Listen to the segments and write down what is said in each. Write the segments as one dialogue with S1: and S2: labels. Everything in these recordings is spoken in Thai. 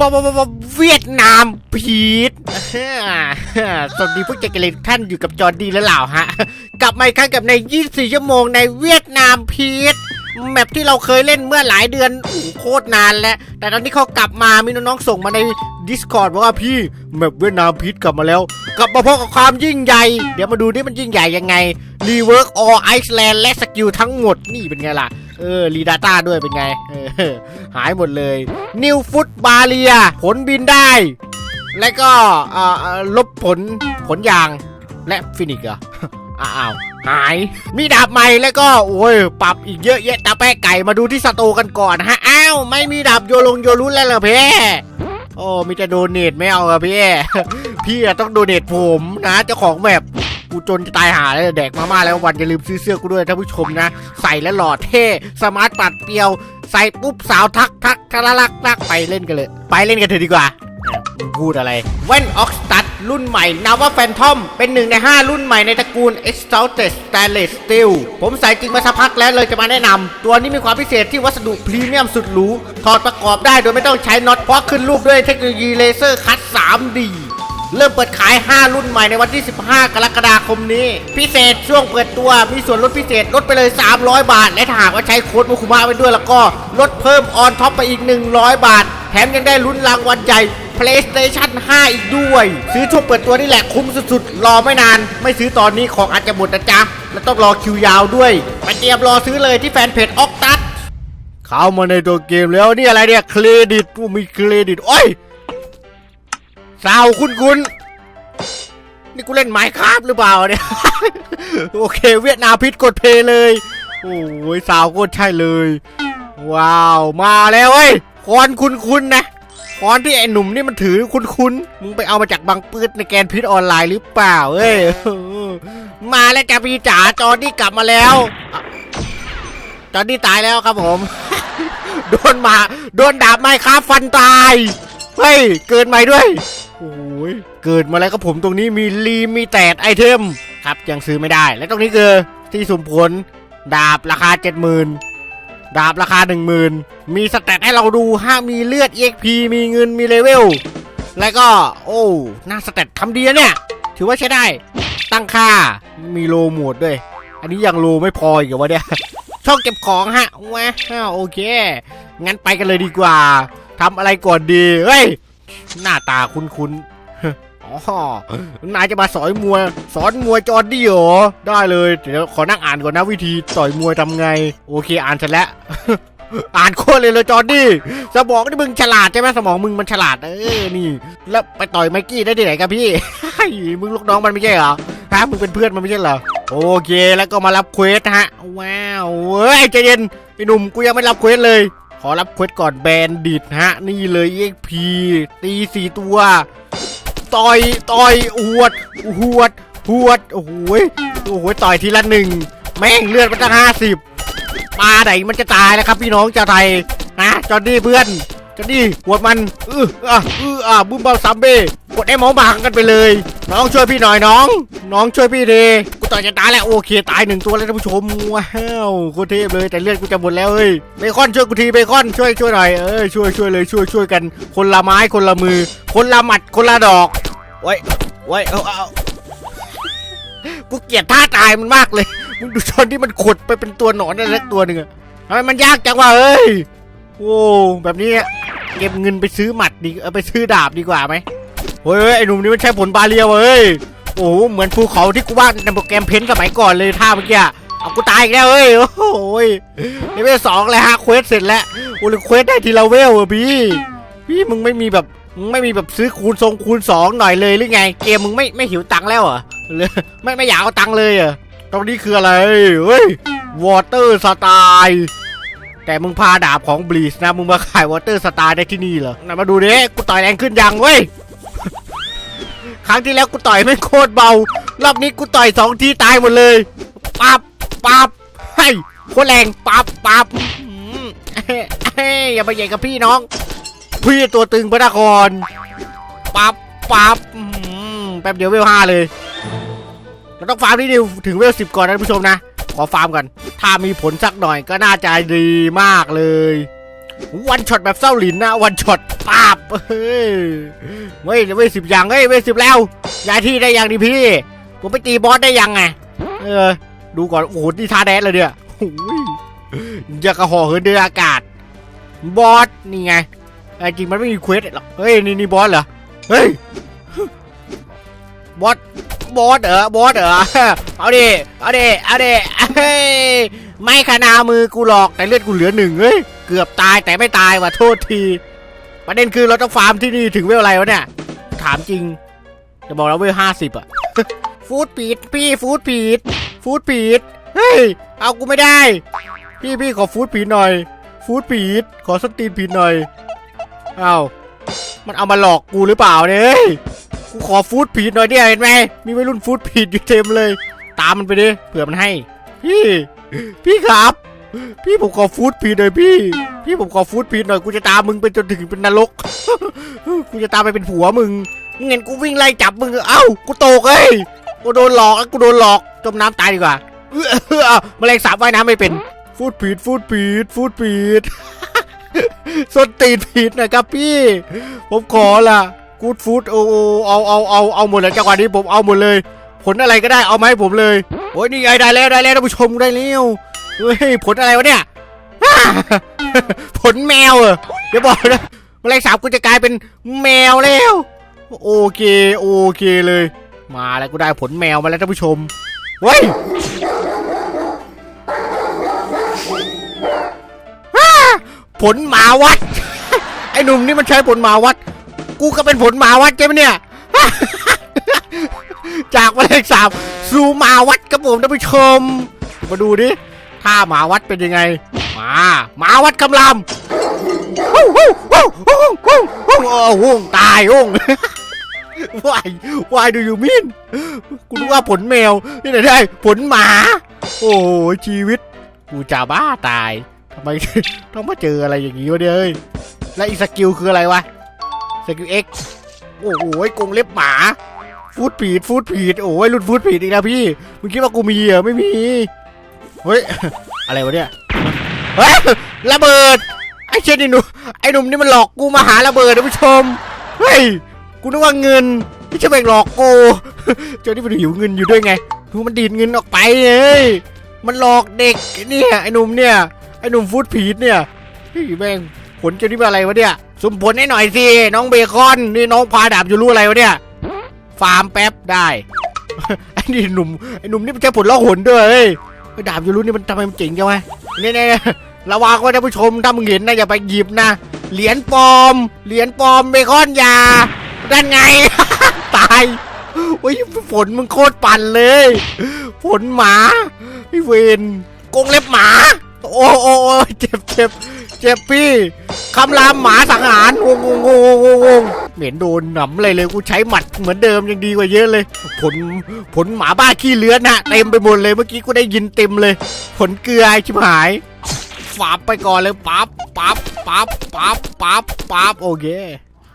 S1: บอบอบอบเวียดนามพีทสวัสดีผู้จัดการท่านอยู่กับจอร์ดีแล้วเหล่าฮะ กลับมาอีกครั้งกับใน 24 ชั่วโมงในเวียดนามพีทแมปที่เราเคยเล่นเมื่อหลายเดือนโอ้โหโคตรนานแล้ว แต่ตอนนี้เขากลับมามีน้องๆส่งมาใน Discord บอกว่าพี่แมปเวียดนามพีทกลับมาแล้ว กลับมาพบกับความยิ่งใหญ่ เดี๋ยวมาดูนี่มันยิ่งใหญ่ยังไงรีเวิร์กออไอซ์แลนด์และสกิลทั้งหมดนี่เป็นไงล่ะ เออรีดาต้าด้วยเป็นไงเออหายหมดเลยนิวฟุตบาเลียผลบินได้ และก็ลบผลผลยางและฟินิกเหรออ้าวหาย มีดาบใหม่แล้วก็โอ้ยปรับอีกเยอะแยะตาแป้ไก่มาดูที่สตูกันก่อนฮะ อ้าว ไม่มีดาบโยลงโยรุนแล้วเหรอเพ่ โอ้มีแต่โดเนทไม่เอาอะพี่พี่ต้องโดเนทผมนะเจ้าของแมปกูจนจะตายหาเลยแดกมาม่าแล้ววันอย่าลืมซื้อเสื้อกูด้วยท่านผู้ชมนะ ใส่แล้วหล่อเท่สมาร์ทปัดเปรียว ใส่ปุ๊บสาวทักทักทะละลักลักไปเล่นกันเลย ไปเล่นกันเถอะดีกว่า พูดอะไรเว้นออกสตัด รุ่นใหม่นาวาแฟนทอม เป็นหนึ่งใน 5 รุ่นใหม่ในตระกูล Exalted Stainless Steel ผมใส่จริงมาสักพักแล้วเลยจะมาแนะนำ ตัวนี้มีความพิเศษที่วัสดุพรีเมียมสุดหรู ถอดประกอบได้โดยไม่ต้องใช้น็อตเพราะขึ้นรูปด้วยเทคโนโลยีเลเซอร์คัด 3D เริ่มเปิดขาย 5 รุ่นใหม่ในวันที่ 15 กรกฎาคมนี้ พิเศษช่วงเปิดตัวมีส่วนลดพิเศษลดไปเลย 300 บาท และถ้าหากว่าใช้โค้ดมุคุมะไปด้วยแล้วก็ลดเพิ่มออนท็อปไปอีก 100 บาท แถมยังได้ลุ้นรางวัลใหญ่ PlayStation 5 อีกด้วย ซื้อช่วงเปิดตัวนี่แหละคุ้มสุดๆ รอไม่นาน ไม่ซื้อตอนนี้ของอาจจะหมดนะจ๊ะ และต้องรอคิวยาวด้วยไปเตรียมรอซื้อเลยที่แฟนเพจออกตัสเข้ามาในตัวเกมแล้วนี่อะไรเนี่ยเครดิตมีเครดิตโอ้ยสาวคุณคุณนี่กูเล่นไมค์ครับหรือเปล่าเนี่ย โอเค เวียดนามพิษกดเพลย์เลย โอ้ยสาวโคตรใช่เลย ว้าว มาแล้วเว้ยคอนคุณคุณนะ ค้อนที่ไอ้หนุ่มนี่มันถือคุณคุณมึงไปเอามาจากบางปืดในแกนพิษออนไลน์หรือเปล่าเอ้ย มาแล้วจ้าพี่จ๋าจอร์ดี้กลับมาแล้วอจอร์ดี้ตายแล้วครับผม โดนหมา โดนดาบไม้ค้าฟันตาย เฮ้ย เกิดใหม่ด้วย โอ้ย เกิดมาแล้วครับผมตรงนี้มีลีมีแตดไอเทม ครับยังซื้อไม่ได้ และตรงนี้คือที่สุ่มผลดาบราคา 70,000 ดาบราคา 10,000 มีสแตทให้เราดูห้ามีเลือด EXP มีเงินมีเลเวล แล้วก็ โอ้หน้าสแตททำดีนะเนี่ย ถือว่าใช้ได้ ตั้งค่า มีโลหมดด้วย อันนี้ยังโลไม่พออีกเหรอวะเนี่ย ช่องเก็บของฮะว้าโอเค งั้นไปกันเลยดีกว่าทำอะไรก่อนดี เฮ้ย หน้าตาคุ้นๆ อ๋อนายจะมาสอนมวย สอนมวยจอร์ดี้เหรอ ได้เลย เดี๋ยวขอนั่งอ่านก่อนนะวิธีต่อยมวยทำไง โอเคอ่านเสร็จแล้ว อ่านโคตรเลยเลยจอร์ดี้สมองนี่มึงฉลาดใช่ไหมสมองมึงมันฉลาด เออนี่ แล้วไปต่อยไมกี้ได้ที่ไหนครับพี่มึงลูกน้องมันไม่ใช่เหรอฮะมึงเป็นเพื่อนมันไม่ใช่เหรอ โอเค แล้วก็มารับเควสฮะ ว้าวเฮ้ยใจเย็นไอ้หนุ่มกูยังไม่รับเควสเลย ขอรับเควสก่อนแบนดิตฮะ นี่เลย EXP ตีสี่ตัว ต่อยต่อยหวดหวดหวดโอ้โหยโอ้โหยต่อยทีละหนึ่งแม่งเลือดมันตั้งห้าสิบปลาไหนมันจะตายนะครับ พี่น้องชาวไทยนะจอร์ดี้เพื่อนจอร์ดี้หวดมันเอออะเอออะบุ้มบ้าซัมเบ้กดไอ้หมอบังกันไปเลย น้องช่วยพี่หน่อยน้อง น้องช่วยพี่ดี ต่อยจะตายแล้วโอเคตายหนึ่งตัวแล้วท่านผู้ชมว้าวโคตรเทพเลยแต่เลือดกูจะหมดแล้วเฮ้ยเบคอนช่วยกูทีเบคอนช่วยช่วยหน่อยเออช่วยช่วยเลยช่วยช่วยกัน คนละไม้คนละมือ คนละหมัดคนละดอกไว้ไว้เอาเอากูเกลียดท่าตายมันมากเลยมึงดูชนที่มันขดไปเป็นตัวหนอนอะไรสักตัวหนึ่งอะทำไมมันยากจังวะเอ้ยโอ้แบบนี้เก็บเงินไปซื้อหมัดดีเอาไปซื้อดาบดีกว่าไหมเฮ้ยไอ้หนุ่มนี่มันใช้ผลบาเรียเว้ย โอ้โหเหมือนภูเขาที่กูวาดในโปรแกรมเพ้นท์สมัยก่อนเลยท่าเมื่อกี้เอากูตายอีกแล้วเฮ้ยโอ้โหยเลเวลสองเลยฮะเควสเสร็จแล้วโอ้ยเควสได้ทีละเวลอะพี่พี่มึงไม่มีแบบไม่มีแบบซื้อคูณทรงคูณสองหน่อยเลยหรือไง เกมมึงไม่ไม่หิวตังค์แล้วเหรอไม่ไม่อยากเอาตังค์เลยเหรอตรงนี้คืออะไรเฮ้ยวอเตอร์สไตล์แต่มึงพาดาบของบลีสนะ มึงมาขายวอเตอร์สไตล์ได้ที่นี่เหรอ มาดูดิ กูต่อยแรงขึ้นยังเว้ย ครั้งที่แล้วกูต่อยไม่งโคตรเบา รอบนี้กูต่อยสองทีตายหมดเลยปับปับให้โคตรแรงปับปับอย่าไปใหญ่กับพี่น้อง พี่ตัวตึงพระนครปับปับแป๊บเดียวเวลห้าเลย เราต้องฟาร์มที่ดิวถึงเวลสิบก่อนนะผู้ชมนะ ขอฟาร์มก่อน ถ้ามีผลสักหน่อยก็น่าจะดีมากเลย วันช็อตแบบเศร้าหลินนะวันช็อตปาบเฮ้ยเฮ้ยเว้ยสิบอย่างเฮ้ยเว้ยสิบแล้วยายที่ได้ยังดิพี่ ผมไปตีบอสได้ยังไงเออ ดูก่อนโอ้โหนี่ท่าแดนเลยเนี่ยอยอยากระห่อเหินเดินอากาศ บอสนี่ไงจริงมันไม่มีเควสหรอกเฮ้ยนี่นี่บอสเหรอเฮ้ยบอสบอสเหรอบอสเหรอเอาดิเอาดิเอาดิเฮ้ยไม่ขนามือกูหรอกแต่เลือดกูเหลือหนึ่งเฮ้ย เกือบตายแต่ไม่ตายว่ะโทษทีประเด็นคือเราต้องฟาร์มที่นี่ถึงเวลอะไรวะเนี่ย ถามจริง จะบอกเราเวลห้าสิบอะฟูดปีดพี่ฟูดปีดฟูดปีดเฮ้ย เอากูไม่ได้ พี่พี่ขอฟูดปีดหน่อย ฟูดปีดขอสตีนปีดหน่อยเอามันเอามาหลอกกูหรือเปล่าเนี่ยเฮ้ยกูขอฟูดปีดหน่อยเนี่ยเห็นไหมมีวัยรุ่นฟูดปีดอยู่เต็มเลย ตามมันไปดิเผื่อมันให้ พี่ พี่ครับ พี่ผมขอฟูดปีดหน่อยพี่ พี่ผมขอฟูดปีดหน่อยกูจะตามมึงไปจนถึงเป็นนรก กูจะตามไปเป็นผัวมึงมึงเห็นกูวิ่งไล่จับมึงเอ้ากูตกเอ้ยกูโดนหลอกกูโดนหลอกจมน้ำตายดีกว่าเออเออเอาแมลงสาบว่ายน้ำไม่เป็น ฟูดปีดฟูดปีดฟูดปีดส้นตีนผิดนะครับพี่ ผมขอละกูดฟูดโอ้เอาเอาเอาเอาหมดเลยจังหวะนี้ผมเอาหมดเลย ผลอะไรก็ได้เอามาให้ผมเลยโอ้ยนี่ไงได้แล้วได้แล้วท่านผู้ชมได้แล้ว เฮ้ยผลอะไรวะเนี่ย ผลแมวเหรอเดี๋ยวบอกนะแมลงสาบกูจะกลายเป็นแมวแล้ว โอเคโอเคเลย มาแล้วกูได้ผลแมวมาแล้วท่านผู้ชมเฮ้ยผลหมาวัด ไอ้หนุ่มนี่มันใช้ผลหมาวัด กูก็เป็นผลหมาวัดใช่ไหมเนี่ย จากแมลงสาบสู่หมาวัดครับผมท่านผู้ชม มาดูดิ ถ้าหมาวัดเป็นยังไง มาหมาวัดกำลำฮู้ฮู้ฮู้ฮู้ฮู้ฮู้โอ้ตายโอ้งวายวายดูอยู่มินกูนึกว่าผลแมวนี่ไหนได้ผลหมา โอ้โหชีวิต กูจะบ้าตายทำไมต้องมาเจออะไรอย่างนี้วะเนี่ยเอ้ยและอีสกิลคืออะไรวะสกิลเอ็กโอ้โหกงเล็บหมาฟูดผีดฟูดผีดโอ้ยรุ่นฟูดผีดอีกแล้วพี่มึงคิดว่ากูมีเหรอไม่มี เฮ้ย อะไรวะเนี่ยเฮ้ยระเบิด ไอ้เชนนี่หนูไอ้หนุ่มนี่มันหลอกกูมาหาระเบิดนะผู้ชม เฮ้ย กูนึกว่าเงินที่จะไปหลอกกูเจ้านี่มันหิวเงินอยู่ด้วยไงดูมันดีดเงินออกไปเอ้ย มันหลอกเด็กเนี่ยไอ้หนุ่มเนี่ย ไอ้หนุ่มฟูดผีดเนี่ยเฮ้ยแม่งผลเจ้านี่เป็นอะไรวะเนี่ยสมผลให้หน่อยสิน้องเบคอนนี่น้องพาดาบอยู่รู้อะไรวะเนี่ย ฟาร์มแป๊บได้ไอ้นี่หนุ่มไอ้หนุ่มนี่มันใช้ผลลองหนด้วยเฮ้ย ไอ้ดาบยูรุนี่มันทำไมมันเจ๋งจังวะเนี่ยเนี่ยระวังไว้ท่านผู้ชมถ้ามึงเห็นนะอย่าไปหยิบนะเหรียญปลอม เหรียญปลอมเบคอนยาด้านไง ตายโอ้ยฝนมึงโคตรปั่นเลยฝนหมาไอ้เวนกงเล็บหมา โอ้โอ้โอ้เจ็บเจ็บ เจ็บพี่คำรามหมาสังหารงงงงงงงเหม็นโดนหนำเลยเลยกูใช้หมัดเหมือนเดิมยังดีกว่าเยอะเลย ผลผลหมาบ้าขี้เลือนฮะเต็มไปหมดเลยเมื่อกี้กูได้ยินเต็มเลย ผลเกลือชิบหายฝาบไปก่อนเลยปั๊บปั๊บปั๊บปั๊บปั๊บปั๊บโอเค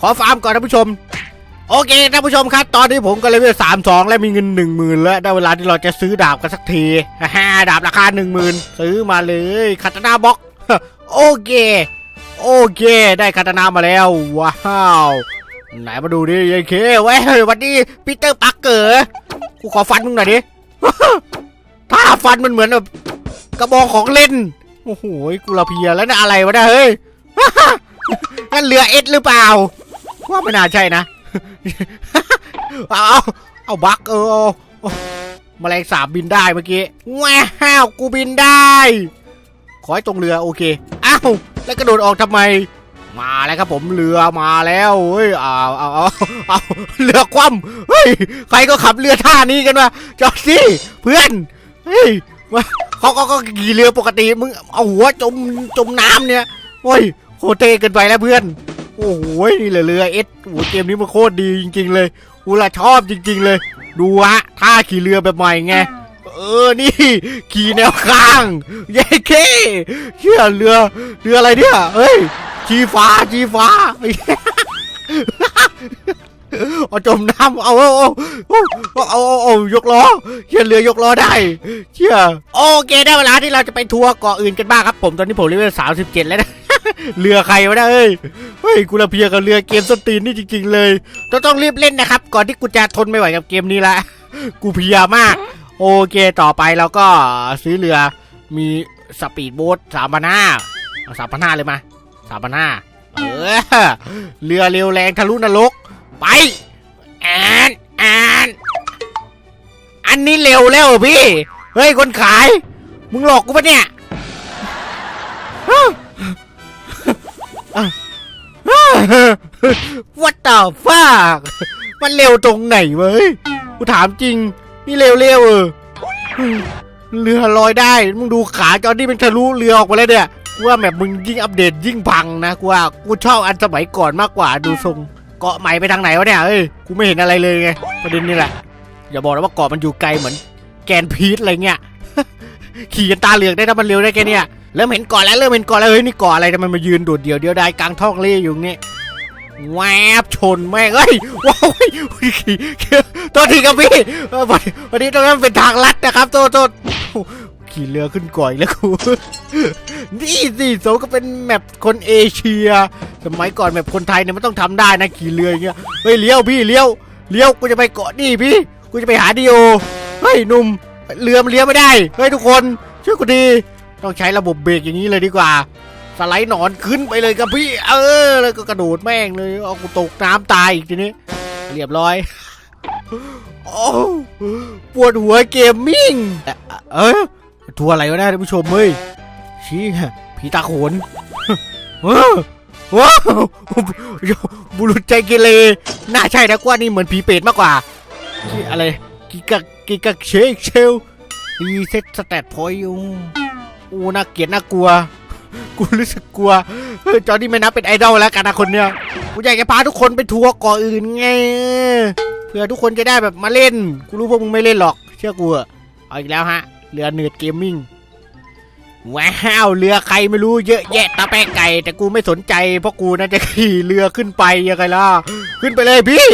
S1: ขอฟาร์มก่อนท่านผู้ชมโอเคท่านผู้ชมครับ ตอนนี้ผมก็เลเวลสามสองและมีเงินหนึ่งหมื่นแล้ว ได้เวลาที่เราจะซื้อดาบกันสักทีฮ่าดาบราคาหนึ่งหมื่นซื้อมาเลยคาตานาบ็อก โอเค โอเค ได้คาตานามาแล้ว ว้าว ไหนมาดูดิยายเคเว้ยวันนี้ปีเตอร์ปักเกอร์กูขอฟันมึงหน่อยดิ ถ้าฟันมันเหมือนแบบกระบอกของเล่น โอ้โหกูละเพียแล้วนะอะไรวะเนี่ยเฮ้ยนั่นเรือเอ็ดหรือเปล่า ว่าไม่น่าใช่นะ เอา เอาเอาบักเออเอาเอาแมลงสาบบินได้เมื่อกี้ ว้าว กูบินได้ ขอให้ตรงเรือโอเค อ้าว แล้วกระโดดออกทำไม มาแล้วครับผมเรือมาแล้วเฮ้ยเอาเอาเอาเอาเรือคว่ำเฮ้ย ใครก็ขับเรือท่านี้กันวะจอดสิเพื่อน เฮ้ยมาเขาก็ก็ขี่เรือปกติ มึงเอาหัวจมจมน้ำเนี่ยโอ้ยโคตรเท่เกินไปแล้วเพื่อน โอ้โหนี่แหละเรือเอสโอ้เกมนี้มันโคตรดีจริง ๆ เลยกูละชอบจริง ๆ เลย ดูฮะท่าขี่เรือแบบใหม่ไง เออ นี่ ขี่แนวข้างเย้เคเชื่อเรือ เรืออะไรเนี่ยเฮ้ยชีฟ้าชีฟ้าเอาจมน้ำเอาเอาเอาเอาเอายกล้อเชื่อเรือยกล้อได้เชื่อโอเคได้เวลาที่เราจะไปทัวร์เกาะอื่นกันบ้างครับผมตอนนี้ผมเลเวลสามสิบเจ็ดแล้วนะเรือใครวะเนี่ยเอ้ยเฮ้ยกูละเพียกับเรือเกมสนตีนนี่จริง ๆ เลยต้องต้องรีบเล่นนะครับ ก่อนที่กูจะทนไม่ไหวกับเกมนี้ละกูเพียมาก โอเคต่อไปเราก็ซื้อเรือมีสปีดโบ๊ทสามพันห้าสามพันห้าเลยมาสามพันห้าเออเรือเร็วแรงทะลุนรกไปแอนแอนอันนี้เร็วแล้วพี่ เฮ้ยคนขาย มึงหลอกกูปะเนี่ย What the fuck มันเร็วตรงไหนเว้ย กูถามจริง นี่เร็วเร็วๆเออเรือลอยได้ มึงดูขาจอนี่เป็นทะลุเรือออกมาแล้วเนี่ยกูว่าแบบมึงยิ่งอัปเดตยิ่งพังนะกูว่ากูชอบอันสมัยก่อนมากกว่าดูทรงเกาะใหม่ไปทางไหนวะเนี่ยเอ้ยกูไม่เห็นอะไรเลยไงประเด็นนี่แหละ อย่าบอกนะว่าเกาะมันอยู่ไกลเหมือน แกนพีทอะไรเงี้ยขี่กันตาเหลือกได้ถ้ามันเร็วได้แค่เนี้ยเริ่มเห็นเกาะแล้วเริ่มเห็นเกาะแล้วเฮ้ยนี่เกาะอะไรทำไมมายืนโดดเดี่ยวเดียวไดายกลางท้องเล่อยู่เนี่ แวบชนแม่งเฮ้ยว้าวตัวทีครับพี่วันนี้ตรงนั้นเป็นทางลัดนะครับโทษโทษขี่เรือขึ้นก่อยแล้วกูนี่สิสมก็เป็นแมปคนเอเชีย สมัยก่อนแมปคนไทยเนี่ยมันต้องทำได้นะขี่เรืออย่างเงี้ยเฮ้ยเลี้ยวพี่เลี้ยวเลี้ยวกูจะไปเกาะนี่พี่กูจะไปหาดิโอเฮ้ยหนุ่มเรือมันเลี้ยวไม่ได้เฮ้ยทุกคนช่วยกูดีต้องใช้ระบบเบรกอย่างนี้เลยดีกว่า สไลด์หนอนขึ้นไปเลยครับพี่ เออ แล้วก็กระโดดแม่งเลยเอากูตกน้ำตายอีกทีนี้ เรียบร้อยโอ้ปวดหัวเกมมิ่ง เออทัวร์อะไรวะนะท่านผู้ชมเฮ้ยชี้ผีตาโขนว้าวบุรุษใจเกเรน่าใช่นะกว่านี่เหมือนผีเปรตมากกว่า อะไร กิกะกิกะเชคเชลรีเซ็ตสแตทพอยต์โอ้น่าเกลียดน่ากลัว กูรู้สึกกลัวเออจอนี่ไม่นับเป็นไอดอลแล้วกันนะคนเนี้ยกูอยากจะพาทุกคนไปทัวร์เกาะอื่นไงเพื่อทุกคนจะได้แบบมาเล่น กูรู้พวกมึงไม่เล่นหรอก เชื่อกูอะเอาอีกแล้วฮะเรือเนืดเกมมิ่งว้าวเรือใครไม่รู้เยอะแยะตาแป้ไก่ แต่กูไม่สนใจเพราะกูน่าจะขี่เรือขึ้นไปยังไงล่ะขึ้นไปเลยพี่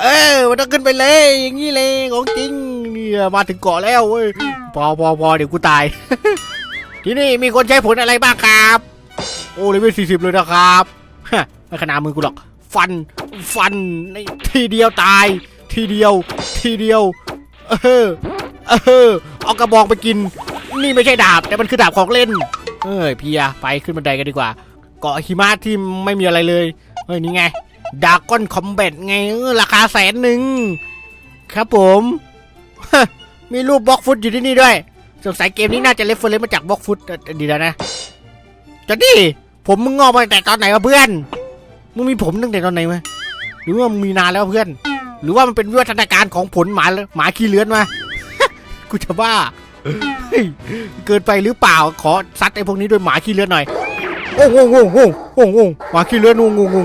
S1: เออมันต้องขึ้นไปเลย อย่างนี้เลยของจริงเนี่ยมาถึงเกาะแล้วเว้ยพอพอพอเดี๋ยวกูตาย ที่นี่มีคนใช้ผลอะไรบ้างครับ โอ้เลเวลสี่สิบเลยนะครับฮะไม่ขนาดมือกูหรอก ฟันฟันในทีเดียวตาย ทีเดียว ทีเดียว เออเออเอากระบองไปกิน นี่ไม่ใช่ดาบแต่มันคือดาบของเล่น เอ้ยเพียไปขึ้นบันไดกันดีกว่า เกาะหิมะที่ไม่มีอะไรเลยเฮ้ยนี่ไงดาก้อนคอมแบทไงราคาแสนหนึ่งครับผม มีรูปบล็อกฟุตอยู่ที่นี่ด้วย สงสัยเกมนี้น่าจะเลฟเฟอร์เรนมาจากบล็อกฟุตดีแล้วนะจอดี้ผมมึงงอกมาแต่ตอนไหนวะเพื่อน มึงมีผมตั้งแต่ตอนไหนวะหรือว่ามึงมีนานแล้วเพื่อน หรือว่ามันเป็นวิวัฒนาการของผลหมาหมาขี้เลื้อนมากูจะบ้าเฮ้ยเกินไปหรือเปล่าขอซัดไอ้พวกนี้ด้วยหมาขี้เลื้อนหน่อยโอ้โหโอ้โหโอ้โหหมาขี้เลื้อนงงงง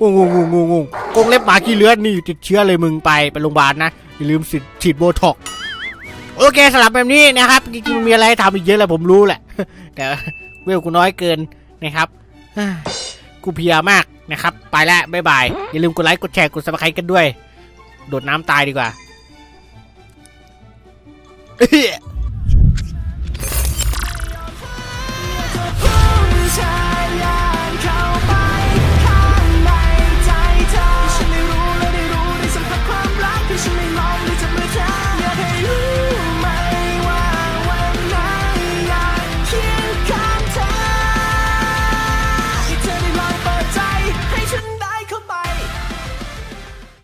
S1: งงงงงงงกงเล็บหมาขี้เลื้อนนี่ติดเชื้อเลยมึงไปไปโรงพยาบาลนะอย่าลืมฉีดโบท็อกซ์ โอเคสำหรับแบบนี้นะครับจริงๆมีอะไรทำอีกเยอะแหลยผมรู้แหละ แต่เวลกูน้อยเกินนะครับกูเพียมากนะครับ ไปแล้วบ๊ายบาย อย่าลืมกดไลค์กดแชร์กดซับสไครต์กันด้วย โดดน้ำตายดีกว่า